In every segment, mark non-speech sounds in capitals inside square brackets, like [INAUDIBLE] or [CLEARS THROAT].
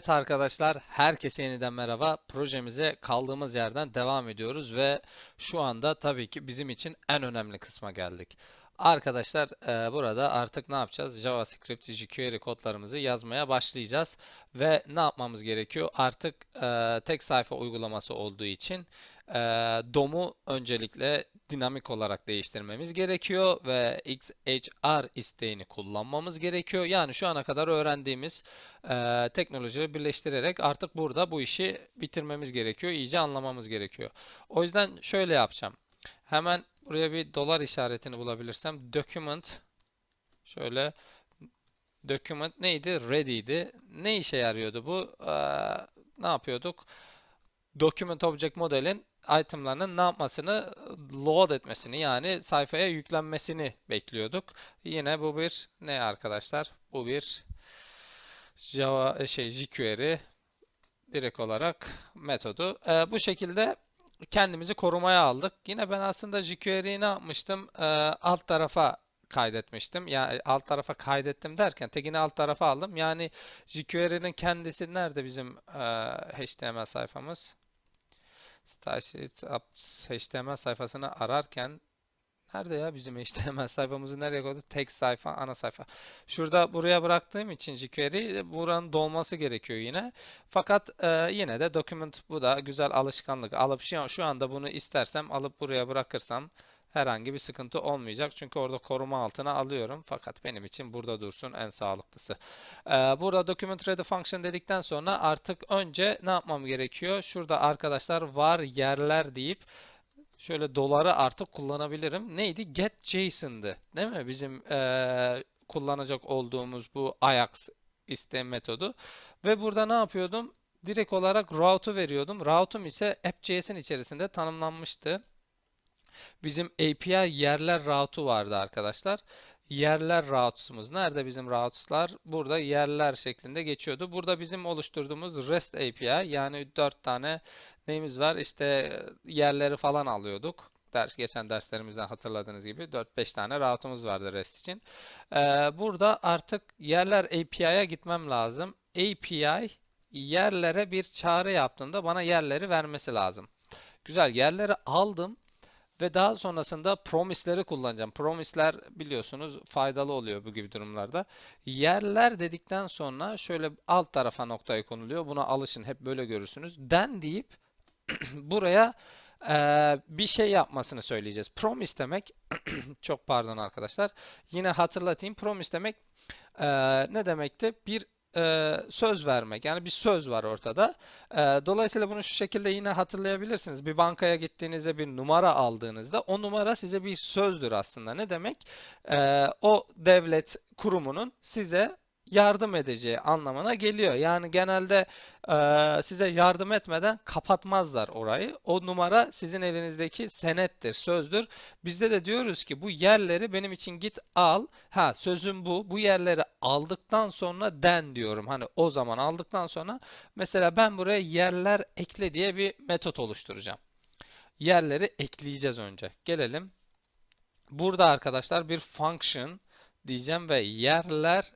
Evet arkadaşlar, herkese yeniden merhaba. Projemize kaldığımız yerden devam ediyoruz ve şu anda tabii ki bizim için en önemli kısma geldik. Arkadaşlar, e, burada artık ne yapacağız? JavaScript, jQuery kodlarımızı yazmaya başlayacağız ve ne yapmamız gerekiyor? Artık e, tek sayfa uygulaması olduğu için e, DOM'u öncelikle dinamik olarak değiştirmemiz gerekiyor ve XHR isteğini kullanmamız gerekiyor. Yani şu ana kadar öğrendiğimiz e, teknolojileri birleştirerek artık burada bu işi bitirmemiz gerekiyor. iyice anlamamız gerekiyor. O yüzden şöyle yapacağım. Hemen buraya bir dolar işaretini bulabilirsem document şöyle document neydi? Ready'di. Ne işe yarıyordu bu? Ee, ne yapıyorduk? Document Object Model'in itemlarının ne yapmasını load etmesini yani sayfaya yüklenmesini bekliyorduk. Yine bu bir ne arkadaşlar? Bu bir Java e, şey jQuery direkt olarak metodu. Ee, bu şekilde kendimizi korumaya aldık. Yine ben aslında jQuery'yi ne yapmıştım? Ee, alt tarafa kaydetmiştim. Yani alt tarafa kaydettim derken tekini alt tarafa aldım. Yani jQuery'nin kendisi nerede bizim e, HTML sayfamız? Apps HTML sayfasını ararken nerede ya bizim HTML [LAUGHS] sayfamızı nereye koyduk? Tek sayfa, ana sayfa. Şurada buraya bıraktığım için jQuery buranın dolması gerekiyor yine. Fakat e, yine de document bu da güzel alışkanlık. Alıp şu anda bunu istersem alıp buraya bırakırsam herhangi bir sıkıntı olmayacak. Çünkü orada koruma altına alıyorum. Fakat benim için burada dursun en sağlıklısı. Ee, burada document ready function dedikten sonra artık önce ne yapmam gerekiyor? Şurada arkadaşlar var yerler deyip şöyle doları artık kullanabilirim. Neydi? Get JSON'dı. Değil mi? Bizim ee, kullanacak olduğumuz bu Ajax isteme metodu. Ve burada ne yapıyordum? Direkt olarak route'u veriyordum. Route'um ise app.js'in içerisinde tanımlanmıştı. Bizim API yerler route'u vardı arkadaşlar. Yerler routes'umuz. Nerede bizim routes'lar? Burada yerler şeklinde geçiyordu. Burada bizim oluşturduğumuz REST API yani 4 tane neyimiz var? İşte yerleri falan alıyorduk. Ders, geçen derslerimizden hatırladığınız gibi 4-5 tane route'umuz vardı REST için. Ee, burada artık yerler API'ye gitmem lazım. API yerlere bir çağrı yaptığında bana yerleri vermesi lazım. Güzel yerleri aldım. Ve daha sonrasında promise'leri kullanacağım. Promise'ler biliyorsunuz faydalı oluyor bu gibi durumlarda. Yerler dedikten sonra şöyle alt tarafa noktaya konuluyor. Buna alışın hep böyle görürsünüz. Den deyip [CLEARS THROAT] buraya e, bir şey yapmasını söyleyeceğiz. Promise demek [CLEARS THROAT] çok pardon arkadaşlar. Yine hatırlatayım. Promise demek e, ne demekti? Bir e, söz vermek. Yani bir söz var ortada. E, dolayısıyla bunu şu şekilde yine hatırlayabilirsiniz. Bir bankaya gittiğinizde bir numara aldığınızda o numara size bir sözdür aslında. Ne demek? E, o devlet kurumunun size yardım edeceği anlamına geliyor. Yani genelde e, size yardım etmeden kapatmazlar orayı. O numara sizin elinizdeki senettir, sözdür. Bizde de diyoruz ki bu yerleri benim için git al. Ha sözüm bu. Bu yerleri aldıktan sonra den diyorum. Hani o zaman aldıktan sonra mesela ben buraya yerler ekle diye bir metot oluşturacağım. Yerleri ekleyeceğiz önce. Gelelim. Burada arkadaşlar bir function diyeceğim ve yerler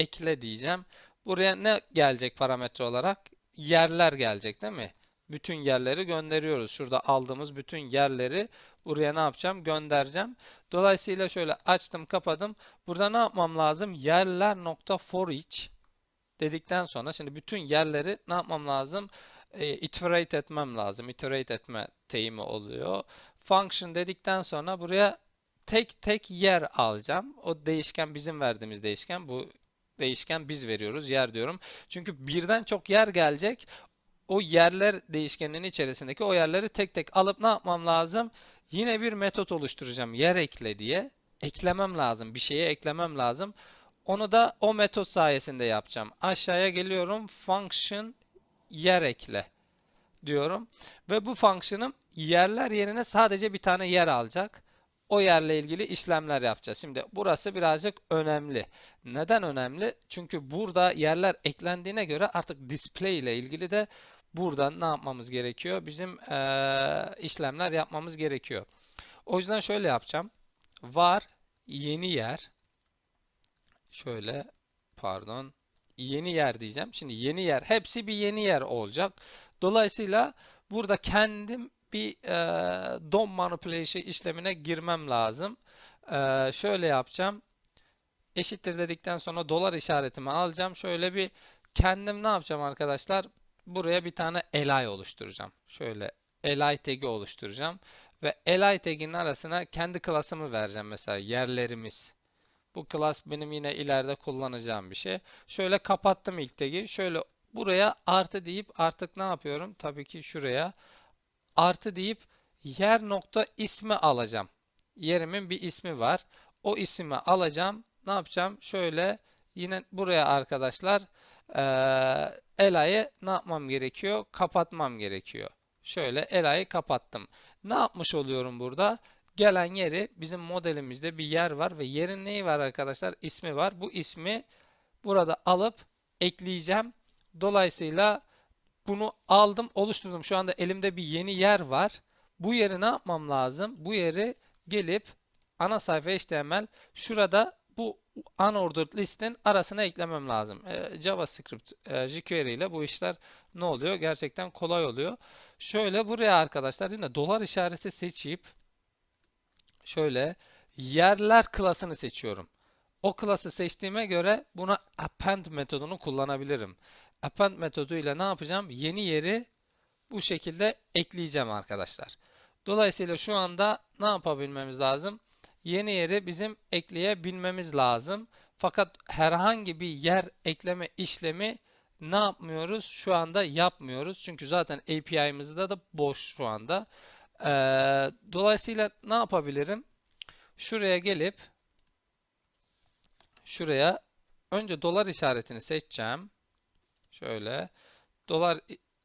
ekle diyeceğim. Buraya ne gelecek parametre olarak? Yerler gelecek değil mi? Bütün yerleri gönderiyoruz. Şurada aldığımız bütün yerleri buraya ne yapacağım? Göndereceğim. Dolayısıyla şöyle açtım kapadım. Burada ne yapmam lazım? Yerler nokta for each dedikten sonra şimdi bütün yerleri ne yapmam lazım? E, iterate etmem lazım. Iterate etme teyimi oluyor. Function dedikten sonra buraya tek tek yer alacağım. O değişken bizim verdiğimiz değişken. Bu değişken biz veriyoruz. Yer diyorum. Çünkü birden çok yer gelecek. O yerler değişkeninin içerisindeki o yerleri tek tek alıp ne yapmam lazım? Yine bir metot oluşturacağım. Yer ekle diye. Eklemem lazım. Bir şeye eklemem lazım. Onu da o metot sayesinde yapacağım. Aşağıya geliyorum. Function yer ekle diyorum. Ve bu fonksiyonum yerler yerine sadece bir tane yer alacak o yerle ilgili işlemler yapacağız. Şimdi burası birazcık önemli. Neden önemli? Çünkü burada yerler eklendiğine göre artık display ile ilgili de burada ne yapmamız gerekiyor? Bizim ee, işlemler yapmamız gerekiyor. O yüzden şöyle yapacağım. Var yeni yer şöyle pardon yeni yer diyeceğim. Şimdi yeni yer hepsi bir yeni yer olacak. Dolayısıyla burada kendim bir e, DOM manipulation işlemine girmem lazım. E, şöyle yapacağım. Eşittir dedikten sonra dolar işaretimi alacağım. Şöyle bir kendim ne yapacağım arkadaşlar? Buraya bir tane li oluşturacağım. Şöyle li tag'i oluşturacağım. Ve li tag'in arasına kendi klasımı vereceğim mesela yerlerimiz. Bu class benim yine ileride kullanacağım bir şey. Şöyle kapattım ilk tag'i. Şöyle buraya artı deyip artık ne yapıyorum? Tabii ki şuraya artı deyip yer nokta ismi alacağım. Yerimin bir ismi var. O ismi alacağım. Ne yapacağım? Şöyle yine buraya arkadaşlar eee Ela'yı ne yapmam gerekiyor? Kapatmam gerekiyor. Şöyle Ela'yı kapattım. Ne yapmış oluyorum burada? Gelen yeri bizim modelimizde bir yer var ve yerin neyi var arkadaşlar? İsmi var. Bu ismi burada alıp ekleyeceğim. Dolayısıyla bunu aldım, oluşturdum. Şu anda elimde bir yeni yer var. Bu yeri ne yapmam lazım? Bu yeri gelip ana sayfa HTML şurada bu unordered listin arasına eklemem lazım. Ee, JavaScript, e, jQuery ile bu işler ne oluyor? Gerçekten kolay oluyor. Şöyle buraya arkadaşlar yine dolar işareti seçip şöyle yerler klasını seçiyorum. O klası seçtiğime göre buna append metodunu kullanabilirim. Append metoduyla ne yapacağım? Yeni yeri bu şekilde ekleyeceğim arkadaşlar. Dolayısıyla şu anda ne yapabilmemiz lazım? Yeni yeri bizim ekleyebilmemiz lazım. Fakat herhangi bir yer ekleme işlemi ne yapmıyoruz? Şu anda yapmıyoruz. Çünkü zaten API'mızda da boş şu anda. Ee, dolayısıyla ne yapabilirim? Şuraya gelip şuraya önce dolar işaretini seçeceğim. Şöyle dolar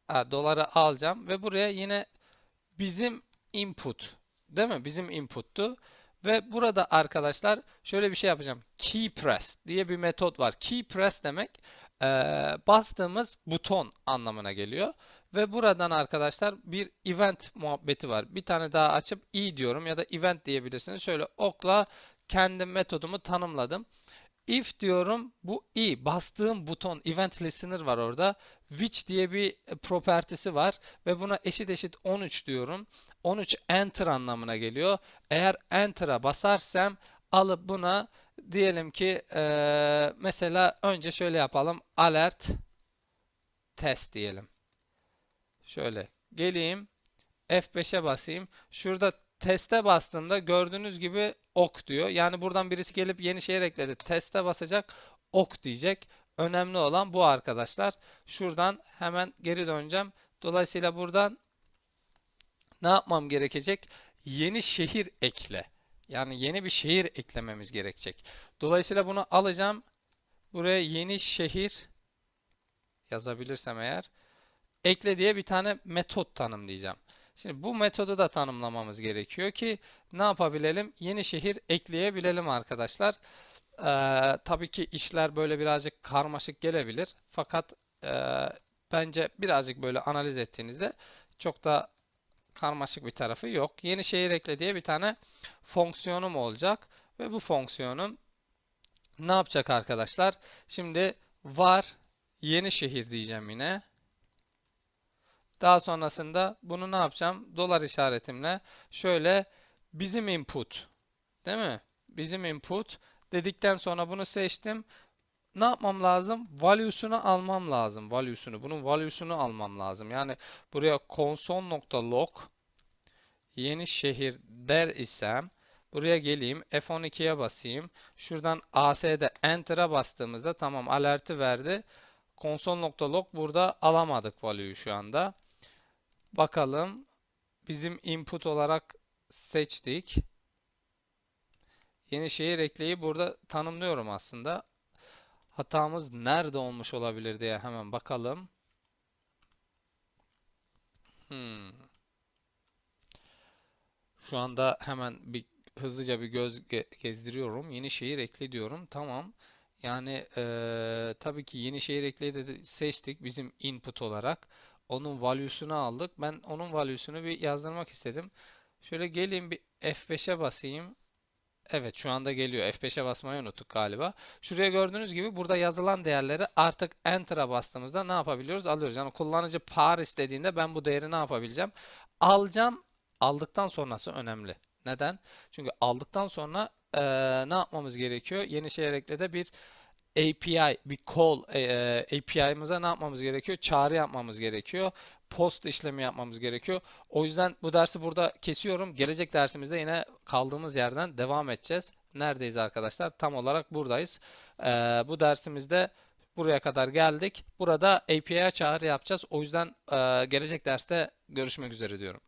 ha, doları alacağım ve buraya yine bizim input değil mi? Bizim input'tu. Ve burada arkadaşlar şöyle bir şey yapacağım. Key press diye bir metot var. Key press demek e, bastığımız buton anlamına geliyor. Ve buradan arkadaşlar bir event muhabbeti var. Bir tane daha açıp i diyorum ya da event diyebilirsiniz. Şöyle okla kendi metodumu tanımladım. If diyorum bu i bastığım buton event listener var orada. Which diye bir propertisi var ve buna eşit eşit 13 diyorum. 13 enter anlamına geliyor. Eğer enter'a basarsam alıp buna diyelim ki e, mesela önce şöyle yapalım. Alert test diyelim. Şöyle geleyim. F5'e basayım. Şurada teste bastığımda gördüğünüz gibi ok diyor. Yani buradan birisi gelip yeni şehir ekledi. Teste basacak ok diyecek. Önemli olan bu arkadaşlar. Şuradan hemen geri döneceğim. Dolayısıyla buradan ne yapmam gerekecek? Yeni şehir ekle. Yani yeni bir şehir eklememiz gerekecek. Dolayısıyla bunu alacağım. Buraya yeni şehir yazabilirsem eğer ekle diye bir tane metot tanımlayacağım. Şimdi bu metodu da tanımlamamız gerekiyor ki ne yapabilelim? Yeni şehir ekleyebilelim arkadaşlar. Ee, tabii ki işler böyle birazcık karmaşık gelebilir. Fakat e, bence birazcık böyle analiz ettiğinizde çok da karmaşık bir tarafı yok. Yeni şehir ekle diye bir tane fonksiyonum olacak. Ve bu fonksiyonum ne yapacak arkadaşlar? Şimdi var yeni şehir diyeceğim yine. Daha sonrasında bunu ne yapacağım? Dolar işaretimle şöyle bizim input değil mi? Bizim input dedikten sonra bunu seçtim. Ne yapmam lazım? Value'sunu almam lazım. Value'sunu. Bunun value'sunu almam lazım. Yani buraya console.log yeni şehir der isem buraya geleyim. F12'ye basayım. Şuradan AS'de Enter'a bastığımızda tamam alerti verdi. Console.log burada alamadık value'yu şu anda. Bakalım. Bizim input olarak seçtik. Yeni şehir ekleyi burada tanımlıyorum aslında. Hatamız nerede olmuş olabilir diye hemen bakalım. Hmm. Şu anda hemen bir hızlıca bir göz ge gezdiriyorum. Yeni şehir ekle diyorum. Tamam. Yani e, tabii ki yeni şehir ekleyi de seçtik bizim input olarak. Onun value'sunu aldık. Ben onun value'sunu bir yazdırmak istedim. Şöyle geleyim bir F5'e basayım. Evet şu anda geliyor. F5'e basmayı unuttuk galiba. Şuraya gördüğünüz gibi burada yazılan değerleri artık Enter'a bastığımızda ne yapabiliyoruz? Alıyoruz. Yani kullanıcı Paris dediğinde ben bu değeri ne yapabileceğim? Alacağım. Aldıktan sonrası önemli. Neden? Çünkü aldıktan sonra eee, ne yapmamız gerekiyor? Yeni şeyler eklede bir API, bir call eee, API'mize ne yapmamız gerekiyor? Çağrı yapmamız gerekiyor. Post işlemi yapmamız gerekiyor. O yüzden bu dersi burada kesiyorum. Gelecek dersimizde yine kaldığımız yerden devam edeceğiz. Neredeyiz arkadaşlar? Tam olarak buradayız. Eee, bu dersimizde buraya kadar geldik. Burada API'ye çağrı yapacağız. O yüzden eee, gelecek derste görüşmek üzere diyorum.